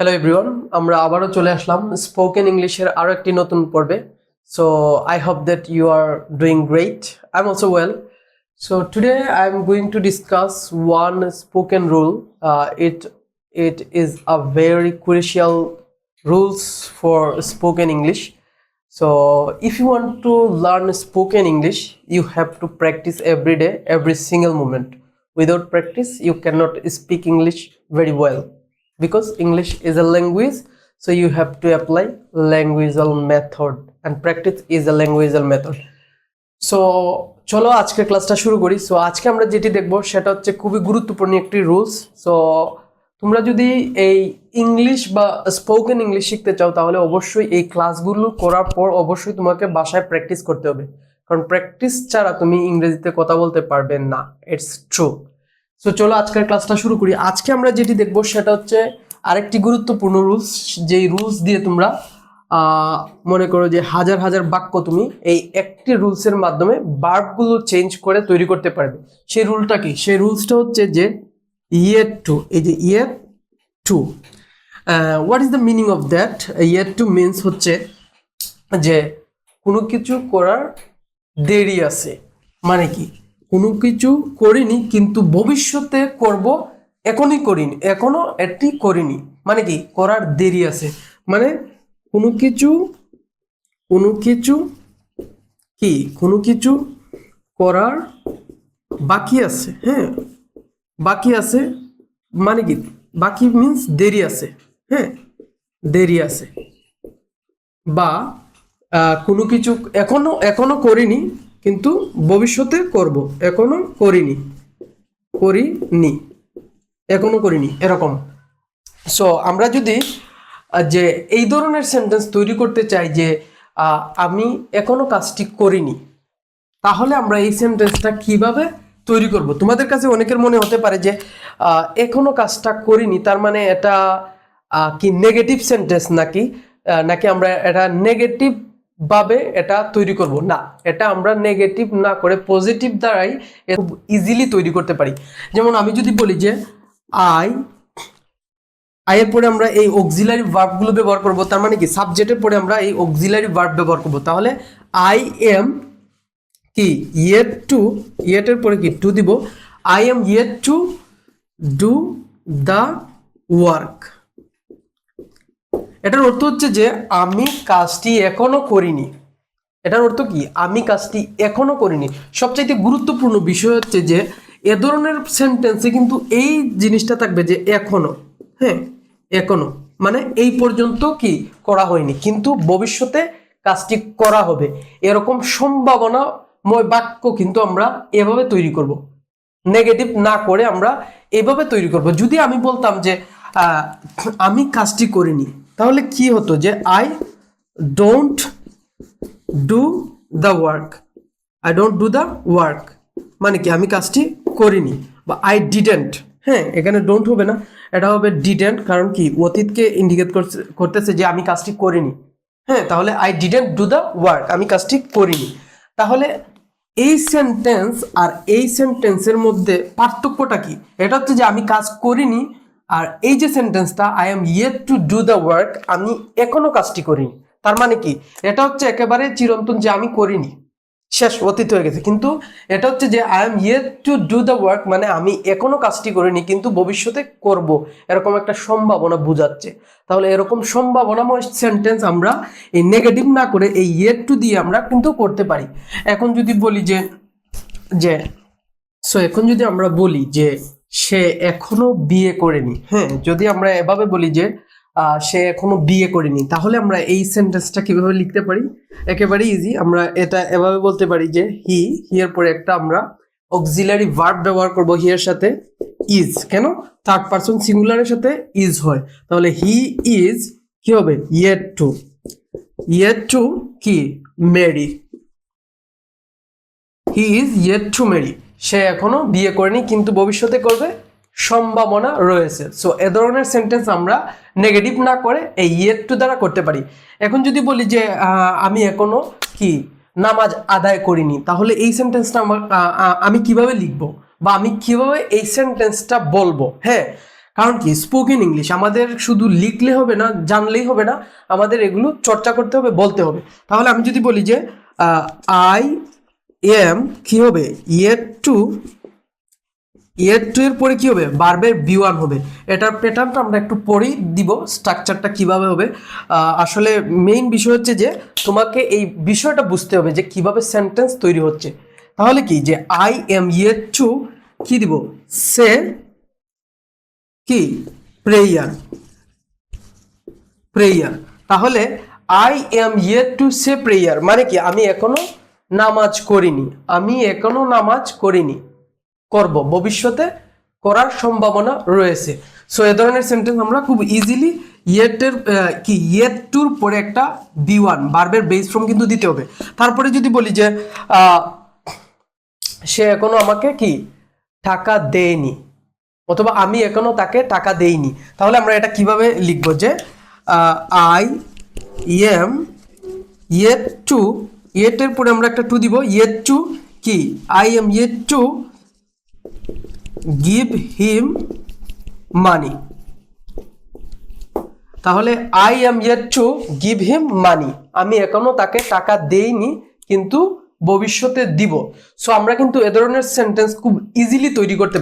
Hello everyone আমরা আবারও চলে আসলাম স্পোকেন ইংলিশের আরও একটি নতুন পর্বে। So I hope that you are doing great I am also well so today I am going to discuss one spoken rule it it is a very crucial rules for spoken English so if you want to learn spoken English you have to practice every day every single moment without practice you can not speak English very well because english is a language, so you have to apply languageal method and practice is a languageal method. So চলো আজকের ক্লাসটা শুরু করি। So আজকে আমরা যেটি দেখব সেটা হচ্ছে খুবই গুরুত্বপূর্ণ একটি রুলস সো তোমরা যদি এই ইংলিশ বা স্পোকেন ইংলিশ শিখতে চাও, তাহলে অবশ্যই এই ক্লাসগুলো করার পর অবশ্যই তোমাকে বাসায় প্র্যাকটিস করতে হবে। কারণ প্র্যাকটিস ছাড়া তুমি ইংরেজিতে কথা বলতে পারবে না। ইটস ট্রু সো চলো আজকের ক্লাসটা শুরু করি। আজকে আমরা যেটি দেখব সেটা হচ্ছে আরেকটি গুরুত্বপূর্ণ রুলস যেই রুলস দিয়ে তোমরা মনে করো যে হাজার হাজার বাক্য তুমি এই একটি রুলসের মাধ্যমে বার্বগুলো চেঞ্জ করে তৈরি করতে পারবে। সেই রুলটা কি? সেই রুলসটা হচ্ছে যে ইয়ের টু এই যে yet to what is the meaning of that yet to means হচ্ছে যে কোনো কিছু করার দেরি আছে। মানে কি? কোনো কিছু করিনি, কিন্তু ভবিষ্যতে করব, এখনই করিনি, এখনও এটি করিনি। মানে কি? করার দেরি আছে। মানে কোনো কিছু কোনো কিছু কি? কোনো কিছু করার বাকি আছে হ্যাঁ? বাকি আছে মানে কি? বাকি মিন্স দেরি আছে হ্যাঁ? দেরি আছে। বা কোনো কিছু এখনও এখনও করিনি কিন্তু ভবিষ্যতে করব। এখনও করিনি। করিনি। এখনও করিনি। এরকম। সো আমরা যদি যে এই ধরনের সেন্টেন্স তৈরি করতে চাই যে আমি এখনও কাজটি করিনি, তাহলে আমরা এই সেন্টেন্সটা কীভাবে তৈরি করব? তোমাদের কাছে অনেকের মনে হতে পারে যে এখনও কাজটা করিনি, তার মানে এটা কি নেগেটিভ সেন্টেন্স নাকি? নাকি আমরা এটা নেগেটিভ ভাবে এটা তৈরি করব। না, এটা আমরা নেগেটিভ না করে পজিটিভ দ্বারাই খুব ইজিলি তৈরি করতে পারি। যেমন আমি যদি বলি যে আই আয়ের পরে আমরা এই অক্সিলারি ভার্বগুলো ব্যবহার করব, তার মানে কি? সাবজেক্টের পরে আমরা এই অক্সিলারি ভার্ব ব্যবহার করব। তাহলে আই এম কি? ইয়েট টু ইয়েটের পরে কি? টু দিব। I am yet to do the work এটার অর্থ হচ্ছে যে আমি কাজটি এখনও করিনি। এটার অর্থ কি? আমি কাজটি এখনও করিনি। সবচাইতে গুরুত্বপূর্ণ বিষয় হচ্ছে যে এ ধরনের সেন্টেন্সে কিন্তু এই জিনিসটা থাকবে যে এখনও। হ্যাঁ এখনও। মানে এই পর্যন্ত কি করা হয়নি। কিন্তু ভবিষ্যতে কাজটি করা হবে। এরকম সম্ভাবনাময় বাক্য কিন্তু আমরা এভাবে তৈরি করব। নেগেটিভ না করে আমরা এভাবে তৈরি করব। যদি আমি বলতাম যে আমি কাজটি করিনি তাহলে কি হতো যে I don't do the work I don't do the work মানে কি, আমি কাজটি করিনি বা আই ডিডেন্ট হ্যাঁ এখানে ডোন্ট হবে না, এটা হবে ডিডেন্ট কারণ কি, অতীতকে ইন্ডিকেট করতেছে যে আমি কাজটি করিনি। হ্যাঁ তাহলে I didn't do the work আমি কাজটি করিনি। তাহলে এই সেন্টেন্স আর এই সেন্টেন্সের মধ্যে পার্থক্যটা কি? এটা হচ্ছে যে আমি কাজ করিনি আর এই যে সেন্টেন্সটা I am yet to do the work আমি এখনও কাজটি করিনি। তার মানে কি? এটা হচ্ছে একেবারে চিরন্তন যে আমি করিনি। শেষ, অতীত হয়ে গেছে। কিন্তু এটা হচ্ছে যে I am yet to do the work মানে আমি এখনও কাজটি করিনি, কিন্তু ভবিষ্যতে করব। এরকম একটা সম্ভাবনা বোঝাচ্ছে। তাহলে এরকম সম্ভাবনাময় সেন্টেন্স আমরা এই নেগেটিভ না করে এই ইয়েট টু দিয়ে আমরা কিন্তু করতে পারি। এখন যদি বলি যে যে সো এখন যদি আমরা বলি যে সে এখনও বিয়ে করেনি। হ্যাঁ যদি আমরা এভাবে বলি যে সে এখনও বিয়ে করেনি, তাহলে আমরা এই সেন্টেন্সটা কীভাবে লিখতে পারি? একেবারে ইজি আমরা এটা এভাবে বলতে পারি যে হি হিয়ার পরে একটা আমরা অক্সিলারি ভার্ব ব্যবহার করব হিয়ার সাথে ইজ কেন? থার্ড পারসন সিঙ্গুলারের সাথে ইজ হয়। তাহলে হি ইজ কি হবে? ইয়েট টু ইয়েট টু কি? Marry he is yet to marry সে এখনও বিয়ে করেনি, কিন্তু ভবিষ্যতে করবে সম্ভাবনা রয়েছে। সো এ ধরনের সেন্টেন্স আমরা নেগেটিভ না করে এই ইয়েট টু দ্বারা করতে পারি। এখন যদি বলি যে আমি এখনও কি নামাজ আদায় করিনি, তাহলে এই সেন্টেন্সটা আমার আমি কীভাবে লিখব? বা আমি কীভাবে এই সেন্টেন্সটা বলব? হ্যাঁ কারণ কি স্পোকেন ইংলিশ আমাদের শুধু লিখলে হবে না, জানলেই হবে না, আমাদের এগুলো চর্চা করতে হবে, বলতে হবে। তাহলে আমি যদি বলি যে আই এম কি হবে? ইয়ের টু ইয়ের টু এর পরে কি হবে? বার্বের বি ওয়ান হবে। এটার প্যাটার্নটা আমরা একটু পরেই দিব স্ট্রাকচারটা কীভাবে হবে। আসলে মেইন বিষয় হচ্ছে যে, তোমাকে এই বিষয়টা বুঝতে হবে যে কীভাবে সেন্টেন্স তৈরি হচ্ছে। তাহলে কি? যে আই এম ইয়ের টু কি দিব? সে কি? প্রেয়ার প্রেয়ার তাহলে I am yet to say prayer মানে কি? আমি এখনও নামাজ করিনি। আমি এখনও নামাজ করিনি। করব। ভবিষ্যতে করার সম্ভাবনা রয়েছে। সো এ ধরনের সেন্টেন্স আমরা খুব ইজিলি ইয়েটের কি ইয়েট টুর পরে একটা বি ওয়ান বার্বের বেস ফর্ম কিন্তু দিতে হবে। তারপরে যদি বলি যে সে এখনও আমাকে কি, টাকা দেয়নি। অথবা আমি এখনও তাকে টাকা দেইনি। তাহলে আমরা এটা কীভাবে লিখব যে আই এম ইয়েট টু ইয়েটের পরে আমরা একটা টু দিব। ইয়েট টু কি? I am yet to give him money তাহলে I am yet to give him money আমি এখনও তাকে টাকা দেইনি, কিন্তু ভবিষ্যতে দিব। সো আমরা কিন্তু এ ধরনের সেন্টেন্স খুব ইজিলি তৈরি করতে